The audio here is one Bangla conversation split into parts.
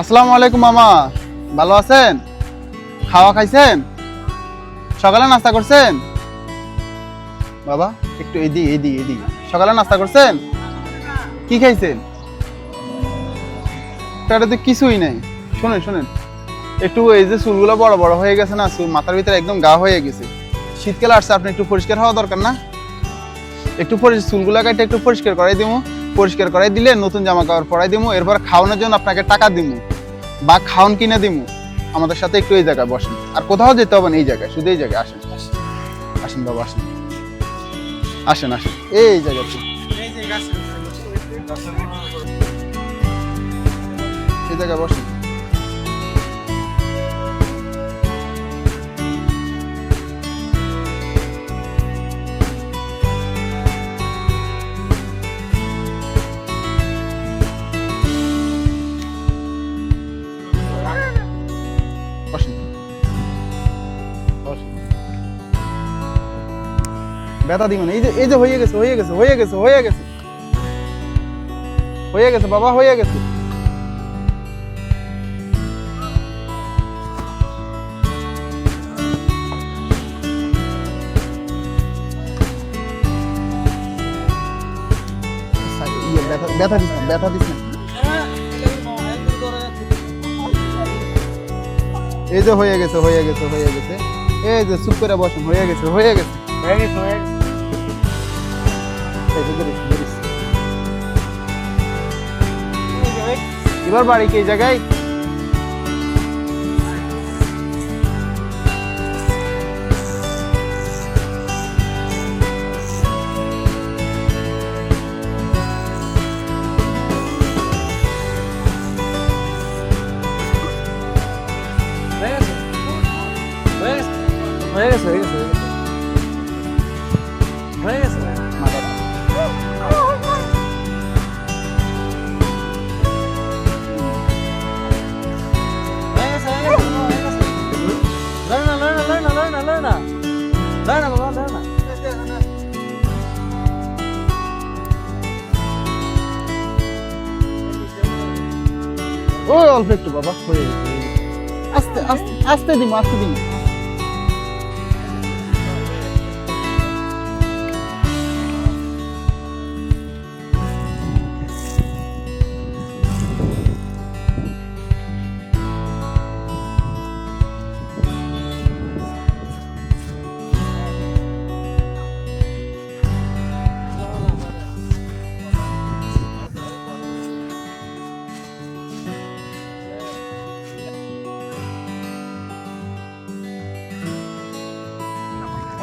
আসসালামু আলাইকুম, মামা। ভালো আছেন? খাওয়া খাইছেন? সকালে নাস্তা করছেন? বাবা, একটু এদিকে এদিকে এদিকে। সকালে নাস্তা করছেন? কি খাইছেন? পেটে তো কিছুই নাই। শোনেন শোনেন। একটু এই যে চুলগুলো বড় বড় হয়ে গেছে না মাথার ভিতরে একদম গা হয়ে গেছে। শীতকালে আসছে, আপনি একটু পরিষ্কার হওয়া দরকার না? একটু চুলগুলো কাটে, একটু পরিষ্কার করাই দিব পরিষ্কার করাই দিলে নতুন জামা কাপড় পরাই দিমু। এরপর খাওয়ানোর জন্য আপনাকে টাকা দিব বা খাওন কিনে দিব আমাদের সাথে একটু এই জায়গায় বসেন। আর কোথাও যেতে হবে না, এই জায়গায়, শুধু এই জায়গায় আসেন। আসেন বাবা, আসেন। আসেন আসেন। এই জায়গায় এই জায়গায় বসেন। ব্যথা দিব না। এই যে এই যে হয়ে গেছে হয়ে গেছে হয়ে গেছে হয়ে গেছে। হয়ে গেছে বাবা হয়ে গেছে। ইয়ে, এই যে হয়ে গেছে হয়ে গেছে হয়ে গেছে। এই যে চুপ করে বসেন হয়ে গেছে হয়ে গেছে। হয়ে গেছে হয়ে গেছে। এবার বাড়ি কি এই জায়গায় হয়ে গেছে। হয়ে গেছে? না বাবা দাঁড়া না অল্প একটু বাবা। আস্তে আস্তে আস্তে দিম আস্তে দিম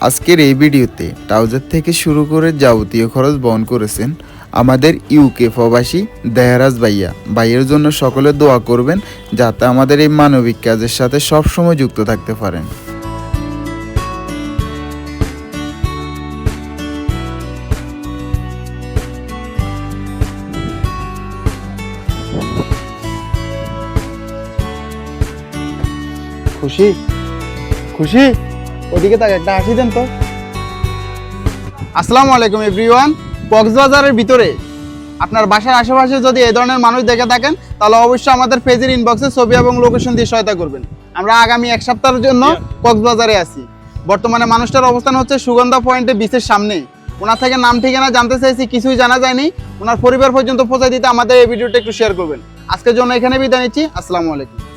আজকের এই ভিডিওতে ট্রাউজার থেকে শুরু করে যাবতীয় খরচ বহন করেছেন আমাদের ইউকে প্রবাসী দেহরাজ ভাইয়া। ভাইয়ের জন্য সকলে দোয়া করবেন যাতে আমাদের এই মানবিক কাজের সাথে সবসময় যুক্ত থাকতে পারেন। খুশি? খুশি? ওদিকে তাকে একটা হাসি দেন তো। আসসালামু আলাইকুম এভরিওয়ান কক্সবাজারের ভিতরে আপনার বাসার আশেপাশে যদি এই ধরনের মানুষ দেখে থাকেন তাহলে অবশ্যই আমাদের পেজের ইনবক্সে ছবি এবং লোকেশন দিয়ে সহায়তা করবেন। আমরা আগামী এক সপ্তাহের জন্য কক্সবাজারে আছি। বর্তমানে মানুষটার অবস্থান হচ্ছে সুগন্ধা পয়েন্টে বিচের সামনে। ওনার থেকে নাম ঠিকানা জানতে চাইছি কিছুই জানা যায়নি। ওনার পরিবার পর্যন্ত পৌঁছে দিতে আমাদের এই ভিডিওটা একটু শেয়ার করবেন। আজকের জন্য এখানে বিদায় নিচ্ছি। আসসালামু আলাইকুম।